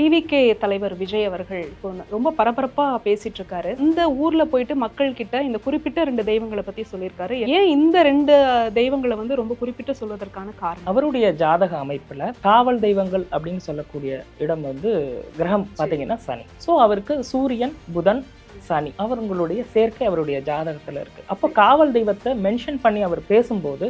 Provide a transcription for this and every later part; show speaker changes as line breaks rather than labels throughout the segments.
TVK தலைவர் விஜய் அவர்கள் இப்போ ரொம்ப பரபரப்பா பேசிட்டு இருக்காரு இந்த ஊர்ல போயிட்டு மக்கள் கிட்ட இந்த குறிப்பிட்ட ரெண்டு தெய்வங்களை பத்தி சொல்லியிருக்காரு. ஏன் இந்த ரெண்டு தெய்வங்களை வந்து ரொம்ப குறிப்பிட்டு சொல்வதற்கான காரணம்?
அவருடைய ஜாதக அமைப்புல காவல் தெய்வங்கள் அப்படின்னு சொல்லக்கூடிய இடம் வந்து கிரகம் பாத்தீங்கன்னா சனி. சோ அவருக்கு சூரியன் புதன் சனி. அவங்களுடைய சேர்க்கை அவருடைய ஜாதகத்துல இருக்கு. அப்போ காவல் தெய்வத்தை மென்ஷன் பண்ணி அவர் பேசும்போது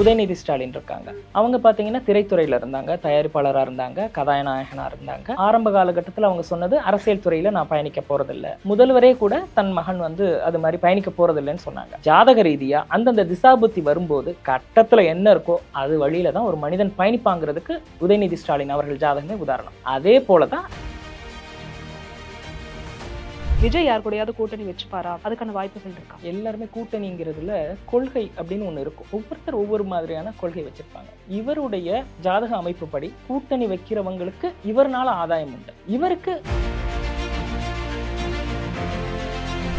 உதயநிதி ஸ்டாலின் இருக்காங்க. அவங்க பார்த்தீங்கன்னா திரைத்துறையில் இருந்தாங்க தயாரிப்பாளராக இருந்தாங்க கதாநாயகனாக இருந்தாங்க. ஆரம்ப காலகட்டத்தில் அவங்க சொன்னது அரசியல் துறையில் நான் பயணிக்க போகிறதில்ல முதல்வரே கூட தன் மகன் வந்து அது மாதிரி பயணிக்க போகிறதில்லைன்னு சொன்னாங்க. ஜாதக ரீதியாக அந்தந்த திசாபுத்தி வரும்போது கட்டத்தில் என்ன இருக்கோ அது வழியில தான் ஒரு மனிதன் பயணிப்பாங்கிறதுக்கு உதயநிதி ஸ்டாலின் அவர்கள் ஜாதகமே உதாரணம். அதே போலதான்
விஜய் யார் கூடயாவது கூட்டணி வச்சுப்பாரா? அதுக்கான வாய்ப்புகள் இருக்கா?
எல்லாருமே கூட்டணிங்கிறதுல கொள்கை அப்படின்னு ஒன்று இருக்கும். ஒவ்வொருத்தர் ஒவ்வொரு மாதிரியான கொள்கை வச்சிருப்பாங்க. இவருடைய ஜாதக அமைப்புப்படி கூட்டணி வைக்கிறவங்களுக்கு இவர்னால ஆதாயம் உண்டு. இவருக்கு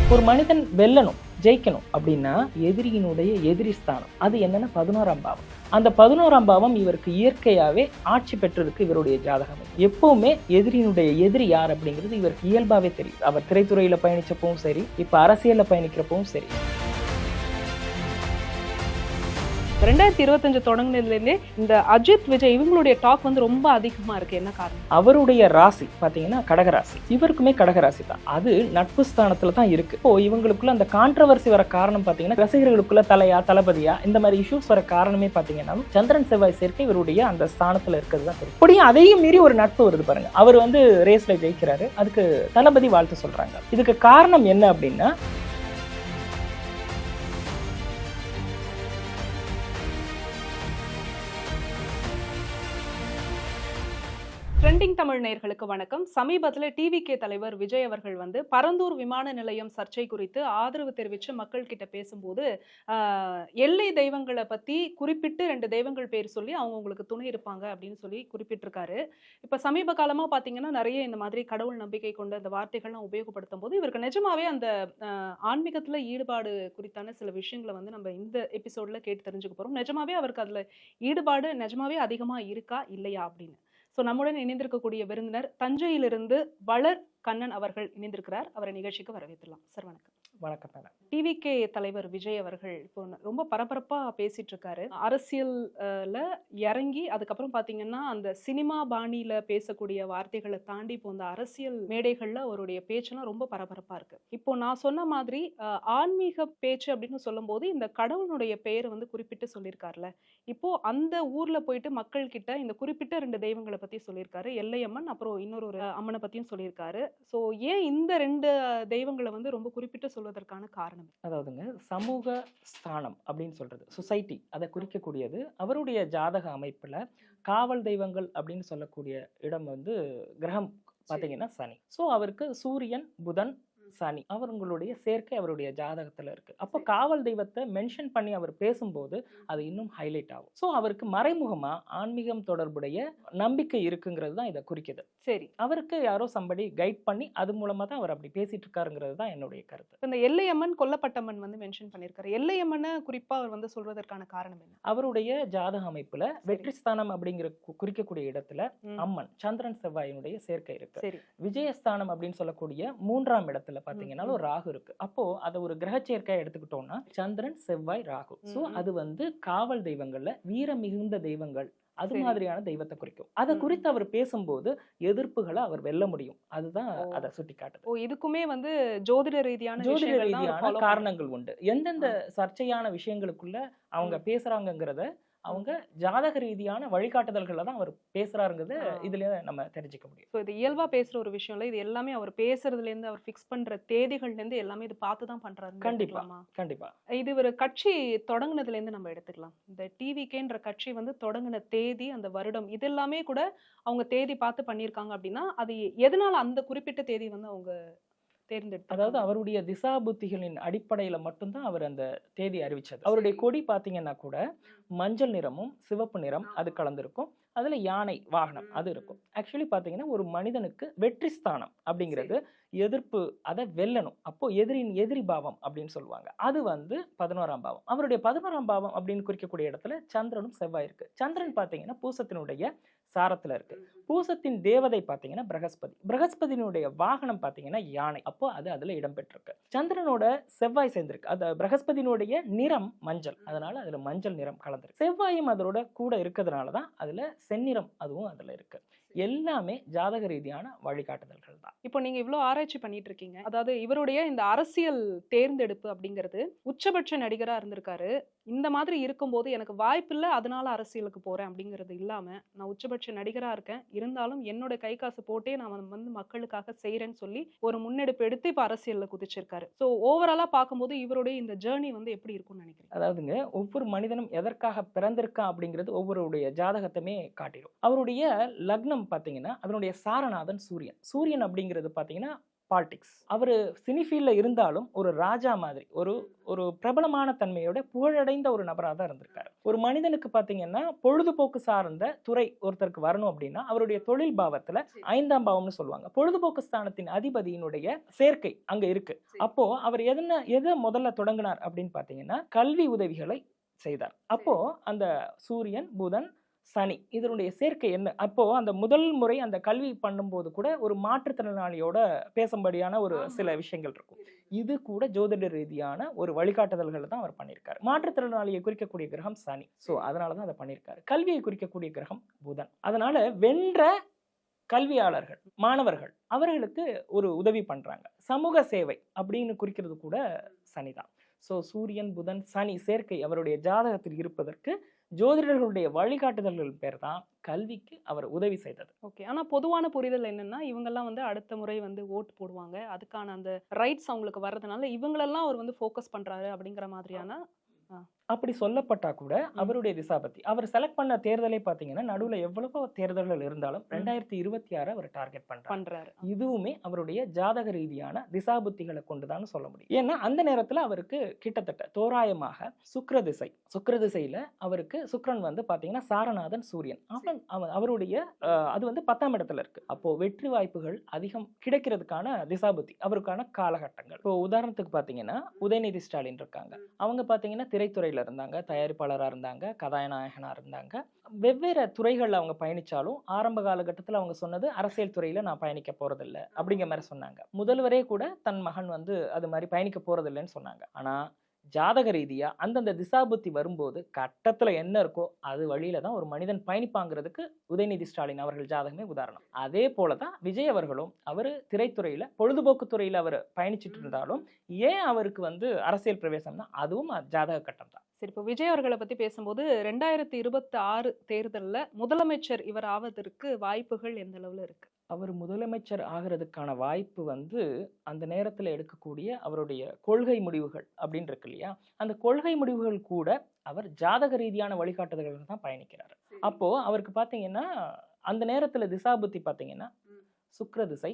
ஒரு மனிதன் வெல்லணும் ஜெயிக்கணும் அப்படின்னா எதிரியினுடைய எதிரி ஸ்தானம். அது என்னன்னா பதினோராம் பாவம். அந்த பதினோராம் பாவம் இவருக்கு இயற்கையாவே ஆட்சி பெற்றதுக்கு இவருடைய ஜாதகம். எப்பவுமே எதிரியினுடைய எதிரி யார் அப்படிங்கிறது இவருக்கு இயல்பாவே தெரியும். அவர் திரைத்துறையில பயணித்தப்பவும் சரி இப்ப அரசியல்ல பயணிக்கிறப்பவும் சரி.
ரெண்டாயிரத்தி இருபத்தஞ்சு தொடங்கினதுலேருந்தே இந்த அஜித் விஜய் இவங்களுடைய டாக் வந்து ரொம்ப அதிகமாக இருக்குது என்ன காரணம்?
அவருடைய ராசி பார்த்தீங்கன்னா கடகராசி. இவருக்குமே கடகராசி தான். அது நட்பு ஸ்தானத்தில் தான் இருக்குது இப்போ இவங்களுக்குள்ள அந்த கான்ட்ரவர்சி வர காரணம் பார்த்தீங்கன்னா ரசிகர்களுக்குள்ள தலையா தளபதியா இந்த மாதிரி இஷ்யூஸ் வர காரணமே பார்த்தீங்கன்னா சந்திரன் செவ்வாய் சேர்க்கை இவருடைய அந்த ஸ்தானத்தில் இருக்கிறது தான் தெரியும். அதையும் மீறி ஒரு நட்பு வருது பாருங்க. அவர் வந்து ரேஸில் ஜெயிக்கிறாரு. அதுக்கு தளபதி வாழ்த்து சொல்கிறாங்க இதுக்கு காரணம் என்ன அப்படின்னா
ட்ரெண்டிங் தமிழ் நேர்களுக்கு வணக்கம். சமீபத்தில் டிவிகே தலைவர் விஜய் அவர்கள் வந்து பரந்தூர் விமான நிலையம் சர்ச்சை குறித்து ஆதரவு தெரிவித்து மக்கள் கிட்ட பேசும்போது எல்லை தெய்வங்களை பற்றி குறிப்பிட்டு ரெண்டு தெய்வங்கள் பேர் சொல்லி அவங்க உங்களுக்கு துணை இருப்பாங்க அப்படின்னு சொல்லி குறிப்பிட்டிருக்காரு. இப்போ சமீப காலமாக பார்த்தீங்கன்னா நிறைய இந்த மாதிரி கடவுள் நம்பிக்கை கொண்ட இந்த வார்த்தைகள்லாம் உபயோகப்படுத்தும் போது இவருக்கு நிஜமாவே அந்த ஆன்மீகத்தில் ஈடுபாடு குறித்தான சில விஷயங்களை வந்து நம்ம இந்த எபிசோடில் கேட்டு தெரிஞ்சுக்க போகிறோம் நிஜமாவே அவருக்கு அதில் ஈடுபாடு நிஜமாவே அதிகமாக இருக்கா இல்லையா அப்படின்னு. ஸோ நம்முடன் இணைந்திருக்கக்கூடிய விருந்தினர் தஞ்சையிலிருந்து வளர் கண்ணன் அவர்கள் இணைந்திருக்கிறார். அவரை நிகழ்ச்சிக்கு வரவேற்றலாம் சார் வணக்கம்.
வணக்கம் மேடம்
டிவிகே தலைவர் விஜய் அவர்கள் இப்போ ரொம்ப பரபரப்பாக பேசிட்டு இருக்காரு அரசியல்ல இறங்கி அதுக்கப்புறம் பார்த்தீங்கன்னா அந்த சினிமா பாணியில பேசக்கூடிய வார்த்தைகளை தாண்டி இப்போ இந்த அரசியல் மேடைகளில் அவருடைய பேச்செல்லாம் ரொம்ப பரபரப்பாக இருக்கு. இப்போ நான் சொன்ன மாதிரி ஆன்மீக பேச்சு அப்படின்னு சொல்லும்போது இந்த கடவுளுடைய பெயரை வந்து குறிப்பிட்டு சொல்லியிருக்காருல இப்போ அந்த ஊர்ல போயிட்டு மக்கள் கிட்ட இந்த குறிப்பிட்ட ரெண்டு தெய்வங்களை பத்தி சொல்லியிருக்காரு எல்லையம்மன் அப்புறம் இன்னொரு ஒரு அம்மனை பத்தியும் சொல்லியிருக்காரு ஸோ ஏன் இந்த ரெண்டு தெய்வங்களை வந்து ரொம்ப குறிப்பிட்டு சொல்வதற்கான காரணம்
அதாவதுங்க சமூக ஸ்தானம் அப்படின்னு சொல்றது சொசைட்டி அதை குறிக்கக்கூடியது. அவருடைய ஜாதக அமைப்புல காவல் தெய்வங்கள் அப்படின்னு சொல்லக்கூடிய இடம் வந்து கிரகம் பாத்தீங்கன்னா சனி. ஸோ அவருக்கு சூரியன் புதன் சனி அவங்களுடைய சேர்க்கை அவருடைய ஜாதகத்துல இருக்கு. அப்போ காவல் தெய்வத்தை மென்ஷன் பண்ணி அவர் பேசும்போது அது இன்னும் ஹைலைட் ஆகும். ஸோ அவருக்கு மறைமுகமா ஆன்மீகம் தொடர்புடைய நம்பிக்கை இருக்குங்கிறது தான் இதை குறிக்குது.
சரி.
அவருக்கு யாரோ சம்படி கைட் பண்ணி அது மூலமா தான் அவர் அப்படி பேசிட்டு இருக்காருங்கிறது தான் என்னுடைய கருத்து.
இந்த எல்லையம்மன் கொல்லப்பட்டம்மன் வந்து மென்ஷன் பண்ணியிருக்காரு. எல்லையம்மனை குறிப்பா அவர் வந்து சொல்வதற்கான காரணம் என்ன?
அவருடைய ஜாதக அமைப்புல வெற்றி ஸ்தானம் அப்படிங்கிற குறிக்கக்கூடிய இடத்துல அம்மன் சந்திரன் செவ்வாயினுடைய சேர்க்கை இருக்கு.
சரி.
விஜயஸ்தானம் அப்படின்னு சொல்லக்கூடிய மூன்றாம் இடத்துல பாத்தீங்கன்னா
ம்.
ஒரு ராகு இருக்கு அப்போ அதை ஒரு கிரக சேர்க்கையா எடுத்துக்கிட்டோம்னா சந்திரன் செவ்வாய் ராகு சோ. அது வந்து காவல் தெய்வங்கள்ல வீர மிகுந்த தெய்வங்கள் அது. மாதிரியான தெய்வத்தை குறிக்கும் அதை. குறித்து அவர் பேசும்போது எதிர்ப்புகளை அவர் வெல்ல முடியும் அதுதான். அதை சுட்டி காட்டுது
ஓ இதுக்குமே வந்து ஜோதிட ரீதியான
ஜோதிட ரீதியான காரணங்கள் உண்டு எந்தெந்த சர்ச்சையான விஷயங்களுக்குள்ள அவங்க பேசுறாங்கங்கிறத அவங்க ஜாதக ரீதியான வழிகாட்டுதல்கள்ல தான் அவர் பேசுறாருங்கிறது. இதுல நம்ம தெரிஞ்சுக்க முடியும்
ஸோ இது இயல்பா பேசுற ஒரு விஷயம் இல்ல இது எல்லாமே அவர் பேசுறதுல இருந்து அவர் ஃபிக்ஸ் பண்ற தேதிகள்ல இருந்து எல்லாமே இது பார்த்து தான் பண்றாரு
கண்டிப்பா. கண்டிப்பா
இது ஒரு கட்சி தொடங்குனதுல இருந்து நம்ம எடுத்துக்கலாம் இந்த டிவிகேன்ற கட்சி வந்து தொடங்குன தேதி அந்த வருடம் இது எல்லாமே கூட அவங்க தேதி பார்த்து பண்ணியிருக்காங்க அப்படின்னா அது எதனால அந்த குறிப்பிட்ட தேதி வந்து அவங்க தேர்ந்தெடுத்து
அதாவது அவருடைய திசா புத்திகளின் அடிப்படையில மட்டும்தான் அவர் அந்த தேதி அறிவிச்சது. அவருடைய கொடி பாத்தீங்கன்னா கூட மஞ்சள் நிறமும் சிவப்பு நிறம் அது கலந்திருக்கும். அதுல யானை வாகனம் அது இருக்கும். ஆக்சுவலி பாத்தீங்கன்னா ஒரு மனிதனுக்கு வெற்றி ஸ்தானம் அப்படிங்கிறது எதிர்ப்பு அதை வெல்லணும். அப்போ எதிரின் எதிரி பாவம் அப்படின்னு சொல்லுவாங்க. அது வந்து பதினோராம் பாவம். அவருடைய பதினோராம் பாவம் அப்படின்னு குறிக்கக்கூடிய இடத்துல சந்திரனும் செவ்வாய் இருக்கு. சந்திரன் பாத்தீங்கன்னா பூசத்தினுடைய சாரத்தில் இருக்கு. பூசத்தின் தேவதை பார்த்தீங்கன்னா பிரகஸ்பதி. பிரகஸ்பதியினுடைய வாகனம் பார்த்தீங்கன்னா யானை. அப்போ அது அதில் இடம்பெற்றிருக்கு. சந்திரனோட செவ்வாய் சேர்ந்திருக்கு. அது பிரகஸ்பதியினுடைய நிறம் மஞ்சள். அதனால அதில் மஞ்சள் நிறம் கலந்துருக்கு. செவ்வாயும் அதோட கூட இருக்கிறதுனால தான் அதில் செந்நிறம் அதுவும் அதில் இருக்கு. எல்லாமே ஜாதக ரீதியான வழிகாட்டுதல்கள் தான்.
இப்போ நீங்க இவ்வளோ ஆராய்ச்சி பண்ணிட்டு இருக்கீங்க அதாவது இவருடைய இந்த அரசியல் தேர்ந்தெடுப்பு அப்படிங்கிறது உச்சபட்ச நடிகராக இருந்திருக்காரு. இந்த மாதிரி இருக்கும்போது எனக்கு வாய்ப்பில்லை அதனால அரசியலுக்கு போறேன் அப்படிங்கிறது இல்லாம நான் உச்சபட்ச நடிகராக இருக்கேன். இருந்தாலும் என்னோட கை காசு போட்டே நான் வந்து மக்களுக்காக செய்யறேன்னு சொல்லி ஒரு முன்னெடுப்பு எடுத்து இப்போ அரசியலில் குதிச்சிருக்காரு. ஸோ ஓவராலா பார்க்கும்போது இவருடைய இந்த ஜேர்னி வந்து எப்படி இருக்கும்னு நினைக்கிறேன்
அதாவதுங்க ஒவ்வொரு மனிதனும் எதற்காக பிறந்திருக்கான் அப்படிங்கிறது ஒவ்வொருடைய ஜாதகத்தமே காட்டிடும். அவருடைய லக்னம் பார்த்தீங்கன்னா அதனுடைய சாரநாதன் சூரியன். சூரியன் அப்படிங்கிறது பார்த்தீங்கன்னா பாலிடிக்ஸ் அவர் சினி ஃபீல்டில் இருந்தாலும் ஒரு ராஜா மாதிரி ஒரு ஒரு பிரபலமான தன்மையோட புகழடைந்த ஒரு நபராக தான் இருந்திருக்காரு. ஒரு மனிதனுக்கு பார்த்தீங்கன்னா பொழுதுபோக்கு சார்ந்த துறை ஒருத்தருக்கு வரணும் அப்படின்னா அவருடைய தொழில் பாவத்துல ஐந்தாம் பாவம்னு சொல்லுவாங்க. பொழுதுபோக்கு ஸ்தானத்தின் அதிபதியினுடைய சேர்க்கை அங்க இருக்கு. அப்போ அவர் எதன எதை முதல்ல தொடங்கினார் அப்படின்னு பார்த்தீங்கன்னா கல்வி உதவிகளை செய்தார். அப்போ அந்த சூரியன் புதன் சனி. இதனுடைய சேர்க்கை என்ன? அப்போ அந்த முதல் முறை அந்த கல்வி பண்ணும்போது கூட ஒரு மாற்றுத்திறனாளியோட பேசும்படியான ஒரு சில விஷயங்கள் இருக்கும். இது கூட ஜோதிட ரீதியான ஒரு வழிகாட்டுதல்கள் தான் அவர் பண்ணியிருக்காரு. மாற்றுத்திறனாளியை குறிக்கக்கூடிய கிரகம் சனி. ஸோ அதனால தான் அதை பண்ணியிருக்காரு. கல்வியை குறிக்கக்கூடிய கிரகம் புதன். அதனால வென்ற கல்வியாளர்கள் மாணவர்கள் அவர்களுக்கு ஒரு உதவி பண்றாங்க. சமூக சேவை அப்படின்னு குறிக்கிறது கூட சனிதான். ஸோ சூரியன் புதன் சனி சேர்க்கை அவருடைய ஜாதகத்தில் இருப்பதற்கு ஜோதிடர்களுடைய வழிகாட்டுதல்கள் பேர் தான் கல்விக்கு அவர் உதவி செய்தது.
ஓகே. ஆனால் பொதுவான புரிதல் என்னன்னா இவங்கெல்லாம் வந்து அடுத்த முறை வந்து ஓட்டு போடுவாங்க. அதுக்கான அந்த ரைட்ஸ் அவங்களுக்கு வர்றதுனால இவங்களெல்லாம் அவர் வந்து ஃபோக்கஸ் பண்ணுறாரு அப்படிங்கிற மாதிரியான
அப்படி சொல்லப்பட்டா கூட அவருடைய திசாபத்தி அவர் செலக்ட் பண்ண தேர்தலை பார்த்தீங்கன்னா நடுவுல எவ்வளவோ தேர்தல்கள் இருந்தாலும் ரெண்டாயிரத்தி இருபத்தி ஆறு அவர் டார்கெட் பண்றாரு.
பண்றாரு.
இதுவுமே அவருடைய ஜாதக ரீதியான திசாபுத்திகளை கொண்டுதான் சொல்ல முடியும். ஏன்னா அந்த நேரத்துல அவருக்கு கிட்டத்தட்ட தோராயமாக சுக்கிர திசை சுக்கிர திசையில அவருக்கு சுக்கிரன் வந்து பாத்தீங்கன்னா சாரநாதன் சூரியன். அவன் அவன் அவருடைய அது வந்து பத்தாம் இடத்துல இருக்கு. அப்போ வெற்றி வாய்ப்புகள் அதிகம் கிடைக்கிறதுக்கான திசாபுத்தி அவருக்கான காலகட்டங்கள். இப்போ உதாரணத்துக்கு பாத்தீங்கன்னா உதயநிதி ஸ்டாலின் இருக்காங்க. அவங்க பாத்தீங்கன்னா திரைத்துறையில இருந்தாங்க தயாரிப்பாளரா இருந்தாங்க கதாநாயகனா இருந்தாங்க. வெவ்வேறு துறைகளில் அவங்க பயணிச்சாலும் ஆரம்ப காலகட்டத்தில் அவங்க சொன்னது அரசியல் துறையில் நான் பயணிக்க போகிறதில்ல அப்படிங்கிற மாதிரி சொன்னாங்க. முதல்வரே கூட தன் மகன் வந்து அது மாதிரி பயணிக்க போறதில்லைன்னு சொன்னாங்க. ஆனால் ஜாதக ரீதியாக அந்தந்த திசாபுத்தி வரும்போது கட்டத்தில் என்ன இருக்கோ அது வழியில தான் ஒரு மனிதன் பயணிப்பாங்கிறதுக்கு உதயநிதி ஸ்டாலின் அவர்கள் ஜாதகமே உதாரணம். அதே போல தான் விஜய் அவர்களும் அவர் திரைத்துறையில் பொழுதுபோக்கு துறையில் அவர் பயணிச்சுட்டு இருந்தாலும் ஏன் அவருக்கு வந்து அரசியல் பிரவேசம்னா அதுவும் ஜாதக கட்டம் தான்.
சரி இப்போ விஜய் அவர்களை பத்தி பேசும்போது ரெண்டாயிரத்தி இருபத்தி ஆறு தேர்தல்ல முதலமைச்சர் இவர் ஆவதற்கு வாய்ப்புகள் எந்த அளவுல இருக்கு?
அவர் முதலமைச்சர் ஆகிறதுக்கான வாய்ப்பு வந்து அந்த நேரத்தில் எடுக்கக்கூடிய அவருடைய கொள்கை முடிவுகள் அப்படின்னு இருக்கு இல்லையா? அந்த கொள்கை முடிவுகள் கூட அவர் ஜாதக ரீதியான வழிகாட்டுதல்கள் தான் பயணிக்கிறார். அப்போ அவருக்கு பார்த்தீங்கன்னா அந்த நேரத்தில் திசாபுத்தி பார்த்தீங்கன்னா சுக்கிர திசை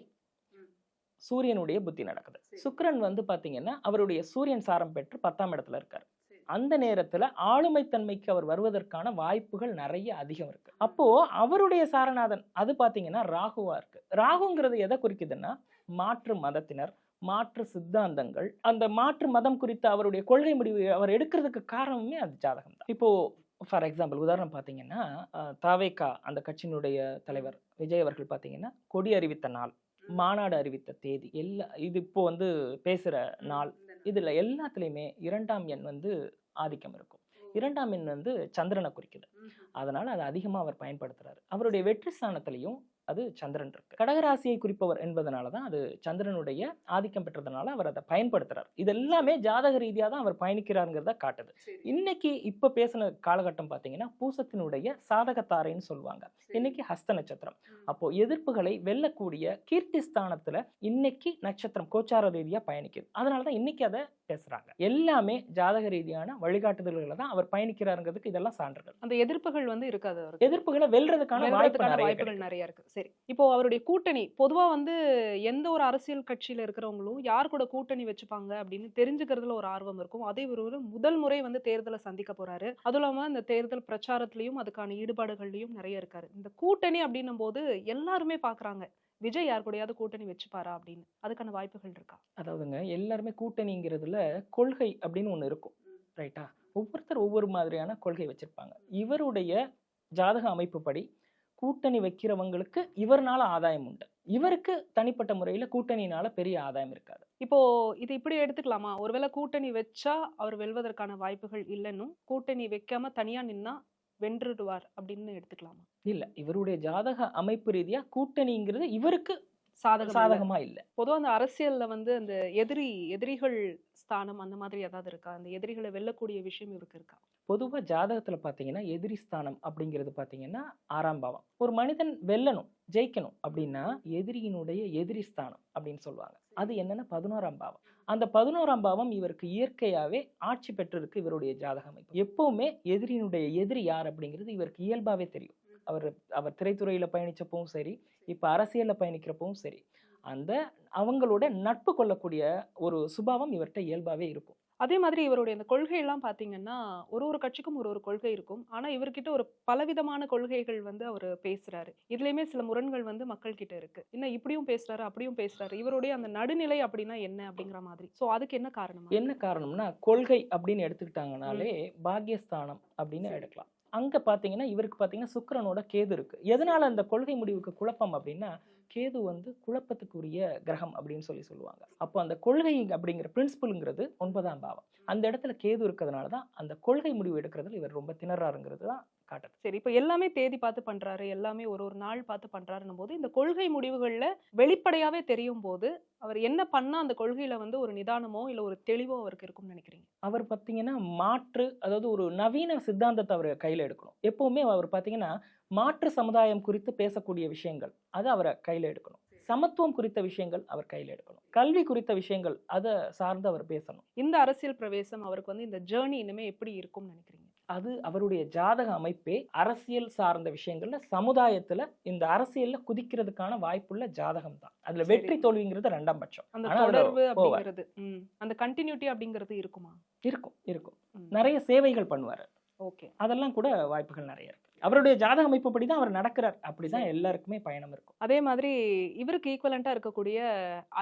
சூரியனுடைய புத்தி நடக்குது. சுக்கிரன் வந்து பார்த்தீங்கன்னா அவருடைய சூரியன் சாரம் பெற்று பத்தாம் இடத்துல இருக்கார். அந்த நேரத்துல ஆளுமைத்தன்மைக்கு அவர் வருவதற்கான வாய்ப்புகள் நிறைய அதிகம் இருக்கு. அப்போ அவருடைய சாரநாதன் அது பாத்தீங்கன்னா ராகுவா இருக்கு. ராகுங்கிறது எதை குறிக்குதுன்னா மாற்று மதத்தினர் மாற்று சித்தாந்தங்கள் அந்த மாற்று மதம் குறித்த அவருடைய கொள்கை முடிவு அவர் எடுக்கிறதுக்கு காரணமே அது ஜாதகம் தான். இப்போ ஃபார் எக்ஸாம்பிள் உதாரணம் பார்த்தீங்கன்னா அஹ், தாவேகா அந்த கட்சியினுடைய தலைவர் விஜய் அவர்கள் பார்த்தீங்கன்னா கொடி அறிவித்த நாள் மாநாடு அறிவித்த தேதி எல்லா இது இப்போ வந்து பேசுற நாள் இதுல எல்லாத்துலயுமே இரண்டாம் எண் வந்து ஆதிக்கம் இருக்கும். இரண்டாம் எண் வந்து சந்திரனை குறிக்குது. அதனால அது அதிகமா அவர் பயன்படுத்துறாரு. அவருடைய வெற்றி ஸ்தானத்திலையும் அது சந்திரன் இருக்கு. கடகராசியை குறிப்பவர் என்பதனால தான் அது சந்திரனுடைய ஆதிக்கம் பெற்றதுனால அவர் அதை பயன்படுத்துறார். இது எல்லாமே ஜாதக ரீதியா தான் அவர் பயணிக்கிறாருங்கிறத காட்டுது. இன்னைக்கு இப்ப பேசின காலகட்டம் பாத்தீங்கன்னா பூசத்தினுடைய சாதகத்தாரைன்னு சொல்லுவாங்க. இன்னைக்கு ஹஸ்த நட்சத்திரம். அப்போ எதிர்ப்புகளை வெல்லக்கூடிய கீர்த்தி ஸ்தானத்துல இன்னைக்கு நட்சத்திரம் கோச்சார ரீதியா பயணிக்குது. அதனாலதான் இன்னைக்கு அதை பேசுறாங்க. எல்லாமே ஜாதக ரீதியான வழிகாட்டுதல்களை தான் அவர் பயணிக்கிறாருங்கிறதுக்கு இதெல்லாம் சான்றுகள்.
அந்த எதிர்ப்புகள் வந்து இருக்காது
எதிர்ப்புகளை வெல்றதுக்கான
வாய்ப்புகள். நிறைய இருக்கு. சரி. இப்போ அவருடைய கூட்டணி பொதுவா வந்து எந்த ஒரு அரசியல் கட்சியில இருக்கிறவங்களும் யார் கூட கூட்டணி வச்சுப்பாங்க அப்படின்னு தெரிஞ்சுக்கிறதுல ஒரு ஆர்வம் இருக்கும். அதே ஒரு முதல் முறை வந்து தேர்தலை சந்திக்க போறாரு. அதுவும் இல்லாம இந்த தேர்தல் பிரச்சாரத்திலையும் அதுக்கான ஈடுபாடுகள்லயும் நிறைய இருக்காரு. இந்த கூட்டணி அப்படின்னும் போது எல்லாருமே பாக்குறாங்க விஜய் யார் கூடயாவது கூட்டணி வச்சுப்பாரா அப்படின்னு. அதுக்கான வாய்ப்புகள் இருக்கா?
அதாவதுங்க எல்லாருமே கூட்டணிங்கிறதுல கொள்கை அப்படின்னு ஒண்ணு இருக்கும் ரைட்டா ஒவ்வொருத்தர் ஒவ்வொரு மாதிரியான கொள்கை வச்சிருப்பாங்க. இவருடைய ஜாதக அமைப்புப்படி கூட்டணி வைக்கிறவங்களுக்கு இவர்னால ஆதாயம் உண்டு. இவருக்கு தனிப்பட்ட முறையில கூட்டணியினால பெரிய ஆதாயம் இருக்காது.
இப்போ இது இப்படி எடுத்துக்கலாமா? ஒருவேளை கூட்டணி வச்சா அவர் வெல்வதற்கான வாய்ப்புகள் இல்லைன்னும் கூட்டணி வைக்காம தனியா நின்னா வென்றுடுவார் அப்படின்னு எடுத்துக்கலாமா?
இல்ல இவருடைய ஜாதக அமைப்பு ரீதியா கூட்டணிங்கிறது இவருக்கு
இல்ல.
சாதகமா இல்ல.
பொதுவா அந்த அரசியல்ல வந்து அந்த எதிரி எதிரிகள் ஸ்தானம் அந்த மாதிரி ஏதாவது இருக்கா? அந்த எதிரிகளை வெல்லக்கூடிய விஷயம் இவருக்கு இருக்கா?
பொதுவாக ஜாதகத்தில் பார்த்தீங்கன்னா எதிரி ஸ்தானம் அப்படிங்கிறது பார்த்தீங்கன்னா ஆறாம் பாவம். ஒரு மனிதன் வெல்லணும் ஜெயிக்கணும் அப்படின்னா எதிரியினுடைய எதிரி ஸ்தானம் அப்படின்னு சொல்லுவாங்க. அது என்னன்னா பதினோராம் பாவம். அந்த பதினோராம் பாவம் இவருக்கு இயற்கையாகவே ஆட்சி பெற்றிருக்கு இவருடைய ஜாதக அமைப்பு. எப்பவுமே எதிரியினுடைய எதிரி யார் அப்படிங்கிறது இவருக்கு இயல்பாகவே தெரியும். அவர் அவர் திரைத்துறையில் பயணித்தப்பவும் சரி இப்போ அரசியலில் பயணிக்கிறப்பவும் சரி. அந்த அவங்களோட நட்பு கொள்ளக்கூடிய ஒரு சுபாவம் இவர்கிட்ட இயல்பாகவே இருக்கும்.
அதே மாதிரி இவருடைய அந்த கொள்கை எல்லாம் பாத்தீங்கன்னா ஒரு ஒரு கட்சிக்கும் ஒரு ஒரு கொள்கை இருக்கும். ஆனா இவர்கிட்ட ஒரு பலவிதமான கொள்கைகள் வந்து அவர் பேசுறாரு. இதுலயுமே சில முரண்கள் வந்து மக்கள் கிட்ட இருக்கு. என்ன இப்படியும் பேசுறாரு அப்படியும் பேசுறாரு. இவருடைய அந்த நடுநிலை அப்படின்னா என்ன அப்படிங்கிற மாதிரி. சோ அதுக்கு என்ன காரணம்
என்ன காரணம்னா கொள்கை அப்படின்னு எடுத்துக்கிட்டாங்கனாலே பாக்கியஸ்தானம் அப்படின்னு. எடுக்கலாம். அங்க பாத்தீங்கன்னா இவருக்கு பாத்தீங்கன்னா சுக்கிரனோட கேது இருக்கு. எதனால அந்த கொள்கை முடிவுக்கு குழப்பம் அப்படின்னா கேது வந்து குழப்பத்துக்குரிய கிரகம் அப்படின்னு சொல்லி சொல்லுவாங்க. அப்போ அந்த கொள்கை அப்படிங்கிற பிரின்சிபல்ங்கிறது ஒன்பதாம் பாவம். அந்த இடத்துல கேது இருக்கிறதுனால தான் அந்த கொள்கை முடிவு எடுக்கிறதுல இவர் ரொம்ப திணறாருங்கிறது தான் காட்டுது.
சரி இப்போ எல்லாமே தேதி பார்த்து பண்றாரு எல்லாமே ஒரு ஒரு நாள் பார்த்து பண்றாருன்னும் போது இந்த கொள்கை முடிவுகள்ல வெளிப்படையாவே தெரியும் போது அவர் என்ன பண்ணா அந்த கொள்கையில வந்து ஒரு நிதானமோ இல்ல ஒரு தெளிவோ அவருக்கு இருக்கும்னு நினைக்கிறீங்க?
அவர் பார்த்தீங்கன்னா மாற்று அதாவது ஒரு நவீன சித்தாந்தத்தை அவர் கையில் எடுக்கணும். எப்பவுமே அவர் பார்த்தீங்கன்னா மாற்று சமுதாயம் குறித்து பேசக்கூடிய விஷயங்கள் அதை அவரை கையில் எடுக்கணும். சமத்துவம் குறித்த விஷயங்கள் அவர் கையில் எடுக்கணும். கல்வி குறித்த விஷயங்கள் அதை சார்ந்து அவர் பேசணும்.
இந்த அரசியல் பிரவேசம் அவருக்கு வந்து இந்த ஜேர்னி இனிமே எப்படி இருக்கும்னு நினைக்கிறீங்க?
அது அவருடைய ஜாதக அமைப்பே அரசியல் சார்ந்த விஷயங்கள்ல சமுதாயத்துல இந்த அரசியல்ல குதிக்கிறதுக்கான வாய்ப்புள்ள ஜாதகம் தான். அதுல. வெற்றி தோல்விங்கிறது ரெண்டாம் பட்சம்.
அந்த தொடர்பு. அப்படிங்கிறது. அந்த கண்டினியூட்டி அப்படிங்கிறது இருக்குமா?
இருக்கும் இருக்கும். நிறைய சேவைகள் பண்ணுவார்.
ஓகே.
அதெல்லாம் கூட வாய்ப்புகள் நிறைய இருக்கு. அவருடைய ஜாதக அமைப்புப்படி தான் அவர் நடக்கிறார். அப்படிதான் எல்லாருக்குமே பயணம் இருக்கும்.
அதே மாதிரி இவருக்கு ஈக்குவலண்டா இருக்கக்கூடிய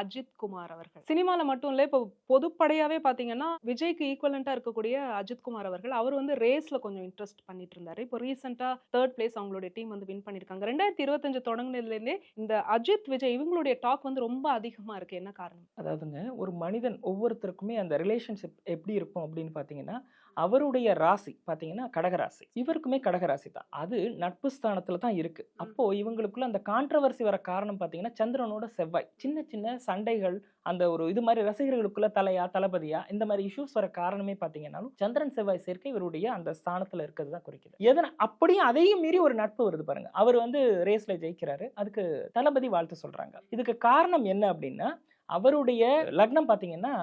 அஜித் குமார் அவர்கள். சினிமால மட்டும் இல்ல இப்போ பொதுப்படையாவே பாத்தீங்கன்னா விஜய்க்கு ஈக்குவலண்டா இருக்கக்கூடிய அஜித் குமார் அவர்கள் அவர் வந்து ரேஸ்ல கொஞ்சம் இன்ட்ரெஸ்ட் பண்ணிட்டு இருந்தாரு. இப்போ ரீசெண்டா தேர்ட் பிளேஸ் அவங்களுடைய டீம் வந்து வின் பண்ணிருக்காங்க. ரெண்டாயிரத்தி இருபத்தஞ்சு தொடங்குனதுல இருந்தே இந்த அஜித் விஜய் இவங்களுடைய டாக் வந்து ரொம்ப அதிகமா இருக்கு. என்ன காரணம்?
அதாவதுங்க ஒரு மனிதன் ஒவ்வொருத்தருக்குமே அந்த ரிலேஷன்ஷிப் எப்படி இருக்கும் அப்படின்னு பார்த்தீங்கன்னா அவருடைய ராசி பார்த்தீங்கன்னா கடகராசி. இவருக்குமே கடகராசி தான். அது நட்பு ஸ்தானத்துல தான் இருக்கு. அப்போ இவங்களுக்குள்ள அந்த கான்ட்ரவர்சி வர காரணம் பார்த்தீங்கன்னா சந்திரனோட செவ்வாய். சின்ன சின்ன சண்டைகள் அந்த ஒரு இது மாதிரி ரசிகர்களுக்குள்ள தலையா தளபதியா இந்த மாதிரி இஷ்யூஸ் வர காரணமே பார்த்தீங்கன்னாலும் சந்திரன் செவ்வாய் சேர்க்கை இவருடைய அந்த ஸ்தானத்துல இருக்கிறது தான் குறிக்குது. எதனா அப்படியே அதையும் மீறி ஒரு நட்பு வருது பாருங்க. அவர் வந்து ரேஸ்ல ஜெயிக்கிறாரு. அதுக்கு தளபதி வாழ்த்து சொல்றாங்க. இதுக்கு காரணம் என்ன அப்படின்னா அவருடைய லக்னம் பார்த்தீங்கன்னா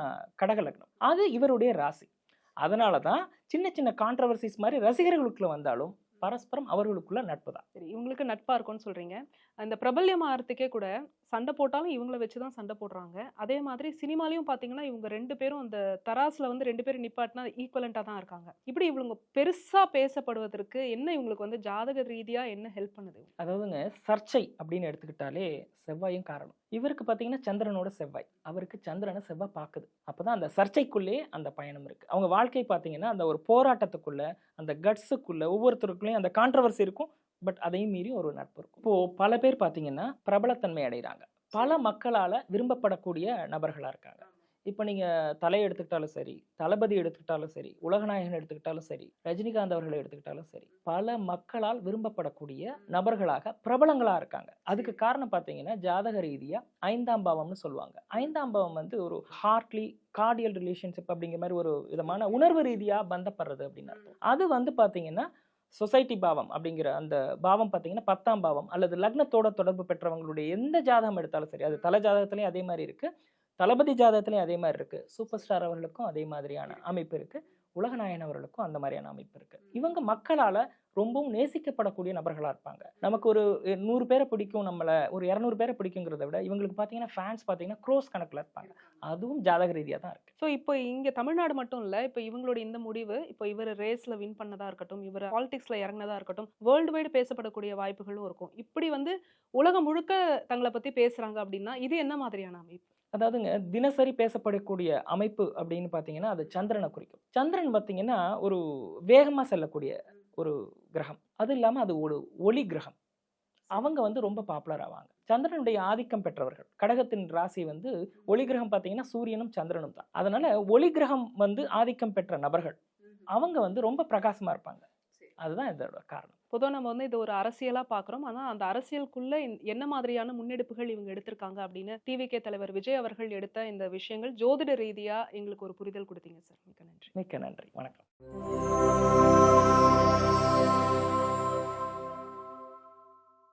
கடக லக்னம். அது இவருடைய ராசி. அதனால தான் சின்ன சின்ன கான்ட்ரவர்சிஸ் மாதிரி ரசிகர்களுக்குள்ள வந்தாலும் பரஸ்பரம் அவர்களுக்குள்ள நட்பு தான்.
சரி இவங்களுக்கு நட்பாக இருக்கும்னு சொல்கிறீங்க அந்த பிரபல்யம் ஆகிறதுக்கே கூட சண்டை போட்டாலும் இவங்கள வச்சுதான் சண்டை போடுறாங்க. அதே மாதிரி சினிமாலையும் பார்த்தீங்கன்னா இவங்க ரெண்டு பேரும் அந்த தராஸில் வந்து ரெண்டு பேரும் நிப்பாட்டினா ஈக்குவலண்டா தான் இருக்காங்க. இப்படி இவங்க பெருசாக பேசப்படுவதற்கு என்ன இவங்களுக்கு வந்து ஜாதக ரீதியாக என்ன ஹெல்ப் பண்ணுது
அதாவதுங்க சர்ச்சை அப்படின்னு எடுத்துக்கிட்டாலே செவ்வாயும் காரணம். இவருக்கு பார்த்தீங்கன்னா சந்திரனோட செவ்வாய். அவருக்கு சந்திரனை செவ்வாய் பார்க்குது அப்பதான் அந்த சர்ச்சைக்குள்ளே அந்த பயணம் இருக்குது அவங்க வாழ்க்கை பார்த்தீங்கன்னா அந்த ஒரு போராட்டத்துக்குள்ளே அந்த கட்ஸுக்குள்ளே ஒவ்வொருத்தருக்குள்ளேயும் அந்த கான்ட்ரவர்சி இருக்கும். பட் அதையும் மீறி ஒரு நட்பு இருக்கும். இப்போ பல பேர் பார்த்தீங்கன்னா பிரபலத்தன்மை அடைகிறாங்க பல மக்களால விரும்பப்படக்கூடிய நபர்களா இருக்காங்க. இப்போ நீங்க தலை எடுத்துக்கிட்டாலும் சரி தளபதி எடுத்துக்கிட்டாலும் சரி உலகநாயகன் எடுத்துக்கிட்டாலும் சரி ரஜினிகாந்த் அவர்களை எடுத்துக்கிட்டாலும் சரி பல மக்களால் விரும்பப்படக்கூடிய நபர்களாக பிரபலங்களா இருக்காங்க. அதுக்கு காரணம் பார்த்தீங்கன்னா ஜாதக ரீதியா ஐந்தாம் பாவம்னு சொல்லுவாங்க. ஐந்தாம் பாவம் வந்து ஒரு ஹார்ட்லி கார்டியல் ரிலேஷன்ஷிப் அப்படிங்கிற மாதிரி ஒரு விதமான உணர்வு ரீதியா பந்தப்படுறது அப்படின்னு அர்த்தம். அது வந்து பார்த்தீங்கன்னா சொசைட்டி பாவம் அப்படிங்கிற அந்த பாவம் பார்த்தீங்கன்னா பத்தாம் பாவம் அல்லது லக்னத்தோட தொடர்பு பெற்றவங்களுடைய எந்த ஜாதகம் எடுத்தாலும் சரி அது தலை ஜாதகத்துலேயும் அதே மாதிரி இருக்குது தளபதி ஜாதகத்துலேயும் அதே மாதிரி இருக்குது சூப்பர் ஸ்டார் அவர்களுக்கும் அதே மாதிரியான அமைப்பு இருக்குது உலகநாயன் அவர்களுக்கும் அந்த மாதிரியான அமைப்பு இருக்குது இவங்க மக்களால் ரொம்பவும் நேசிக்கப்படக்கூடிய நபர்களா இருப்பாங்க. நமக்கு ஒரு நூறு பேரை பிடிக்கும் நம்மள ஒரு இரநூறு பேரை பிடிக்குங்கிறத விட இவங்களுக்கு பார்த்தீங்கன்னா ஃபேன்ஸ் பார்த்தீங்கன்னா க்ரோஸ் கணக்குல இருப்பாங்க. அதுவும் ஜாதக ரீதியா தான் இருக்கு.
ஸோ இப்போ இங்க தமிழ்நாடு மட்டும் இல்ல இப்போ இவங்களுடைய இந்த முடிவு இப்போ இவர் ரேஸ்ல வின் பண்ணதா இருக்கட்டும் இவர் பாலிடிக்ஸ்ல இறங்கினதா இருக்கட்டும் வேர்ல்டு வைடு பேசப்படக்கூடிய வாய்ப்புகளும் இருக்கும். இப்படி வந்து உலகம் முழுக்க தங்களை பத்தி பேசுறாங்க அப்படின்னா இது என்ன மாதிரியான அமைப்பு?
அதாவதுங்க தினசரி பேசப்படக்கூடிய அமைப்பு அப்படின்னு பார்த்தீங்கன்னா அது சந்திரனை குறிக்கும். சந்திரன் பார்த்தீங்கன்னா ஒரு வேகமாக செல்லக்கூடிய ஒரு கிரகம். அது இல்லாமல் அது ஒரு ஒளி கிரகம். அவங்க வந்து ரொம்ப பாப்புலர் ஆவாங்க. சந்திரனுடைய ஆதிக்கம் பெற்றவர்கள். கடகத்தின் ராசி வந்து ஒளி கிரகம் பார்த்தீங்கன்னா சூரியனும் சந்திரனும் தான். அதனால ஒளி கிரகம் வந்து ஆதிக்கம் பெற்ற நபர்கள். அவங்க வந்து ரொம்ப பிரகாசமா இருப்பாங்க. அதுதான் இதோட காரணம்.
பொதுவா நம்ம வந்து இது ஒரு அரசியலா பாக்குறோம். ஆனா அந்த அரசியலுக்குள்ள என்ன மாதிரியான முன்னெடுப்புகள் இவங்க எடுத்திருக்காங்க அப்படின்னு டிவிகே தலைவர் விஜய் அவர்கள் எடுத்த இந்த விஷயங்கள் ஜோதிட ரீதியா எங்களுக்கு ஒரு புரிதல் கொடுத்தீங்க சார். மிக்க நன்றி.
மிக்க நன்றி. வணக்கம்.